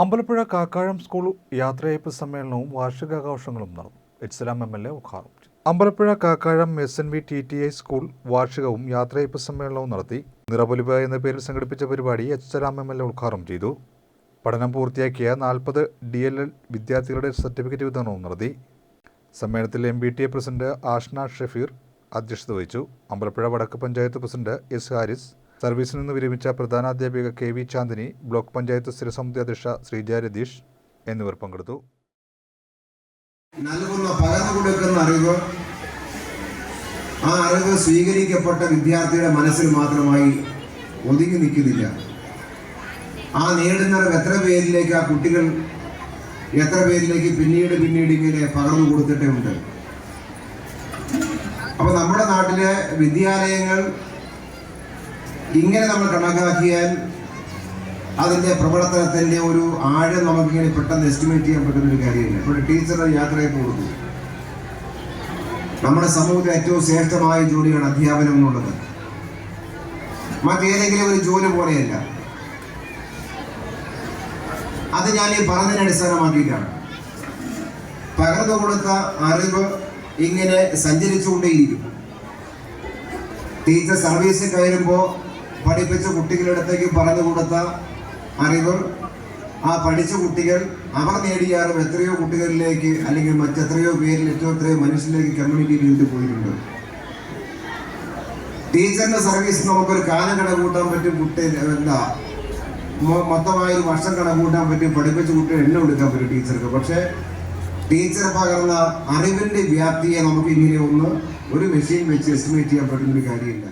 Ambalappuzha Kakkazham school യാത്രയയപ്പ് സമ്മേളനവും വാർഷികാഘോഷങ്ങളും നടന്നു. എച്ച്സലാം എം എൽ എ ഉദ്ഘാടനം Ambalappuzha Kakkazham S N V T T I school വാർഷികവും യാത്രയപ്പ് സമ്മേളനവും നടത്തി. നിറപൊലിവ എന്ന പേരിൽ സംഘടിപ്പിച്ച പരിപാടി എച്ച്സലാം എം എൽ എ ഉദ്ഘാടനം ചെയ്തു. പഠനം പൂർത്തിയാക്കിയ നാൽപ്പത് ഡി എൽ എൽ വിദ്യാർത്ഥികളുടെ സർട്ടിഫിക്കറ്റ് വിതരണവും നടത്തി. സമ്മേളനത്തിൽ M B T A president Ashna Shafeer അധ്യക്ഷത വഹിച്ചു. അമ്പലപ്പുഴ വടക്ക് പഞ്ചായത്ത് പ്രസിഡന്റ് എസ് ഹാരിസ് സർവീസിൽ നിന്ന് വിരമിച്ച പ്രധാനാധ്യാപിക K V Chandini block panchayat സ്ഥിരസമിതി അധ്യക്ഷ ശ്രീജ രതീഷ് എന്നിവർ പങ്കെടുത്തു. നൽകുന്ന പകർന്നു കൊടുക്കുന്ന അറിവ് ആ അറിവ് സ്വീകരിക്കപ്പെട്ട വിദ്യാർത്ഥിയുടെ മനസ്സിൽ മാത്രമായി ഒതുങ്ങി നിൽക്കുന്നില്ല. ആ നേടുന്നറിവ് എത്ര പേരിലേക്ക് ആ കുട്ടികൾ എത്ര പേരിലേക്ക് പിന്നീട് പിന്നീട് ഇങ്ങനെ പകർന്നു കൊടുത്തിട്ടേ ഉണ്ട്? അപ്പൊ നമ്മുടെ നാട്ടിലെ വിദ്യാലയങ്ങൾ ഇങ്ങനെ നമ്മൾ കണക്കാക്കിയാൽ അതിന്റെ പ്രവർത്തനത്തിന്റെ ഒരു ആഴം നമുക്കിങ്ങനെ പെട്ടെന്ന് എസ്റ്റിമേറ്റ് ചെയ്യാൻ പറ്റുന്ന ഒരു കാര്യമില്ല ഇപ്പോൾ ടീച്ചറുടെ യാത്രയൊക്കെ കൊടുത്തു നമ്മുടെ സമൂഹത്തിൽ ഏറ്റവും ശ്രേഷ്ഠമായ ജോലിയാണ് അധ്യാപനം എന്നുള്ളത്. മറ്റേതെങ്കിലും ഒരു ജോലി പോലെയല്ല. അത് ഞാൻ ഈ പറഞ്ഞതിനെ അടിസ്ഥാനമാക്കിയിട്ടാണ്. പകർന്നു കൊടുത്ത അറിവ് ഇങ്ങനെ സഞ്ചരിച്ചുകൊണ്ടേയിരിക്കും. ടീച്ചർ സർവീസിൽ കയറുമ്പോൾ പഠിപ്പിച്ച കുട്ടികളുടെ അടുത്തേക്ക് പറഞ്ഞു കൊടുത്ത അറിവ് ആ പഠിച്ച കുട്ടികൾ അവർ നേടിയ അറിവ് എത്രയോ കുട്ടികളിലേക്ക് അല്ലെങ്കിൽ മറ്റെത്രയോ പേരിൽ എത്രയോ എത്രയോ മനുഷ്യരിലേക്ക് കമ്മ്യൂണിക്കേറ്റ് ചെയ്തിട്ട് പോയിട്ടുണ്ട്. ടീച്ചറിന്റെ സർവീസ് നമുക്കൊരു കാലം കണക്കൂട്ടാൻ പറ്റും കുട്ടി എന്താ മൊത്തമായ ഒരു വർഷം കണക്കൂട്ടാൻ പറ്റും പഠിപ്പിച്ച കുട്ടികൾ എണ്ണം എടുക്കാൻ പറ്റും ടീച്ചർക്ക് പക്ഷേ ടീച്ചർ പകർന്ന അറിവിന്റെ വ്യാപ്തിയെ നമുക്ക് ഇങ്ങനെ ഒന്ന് ഒരു മെഷീൻ വെച്ച് എസ്റ്റിമേറ്റ് ചെയ്യാൻ പറ്റുന്ന ഒരു കാര്യമില്ല.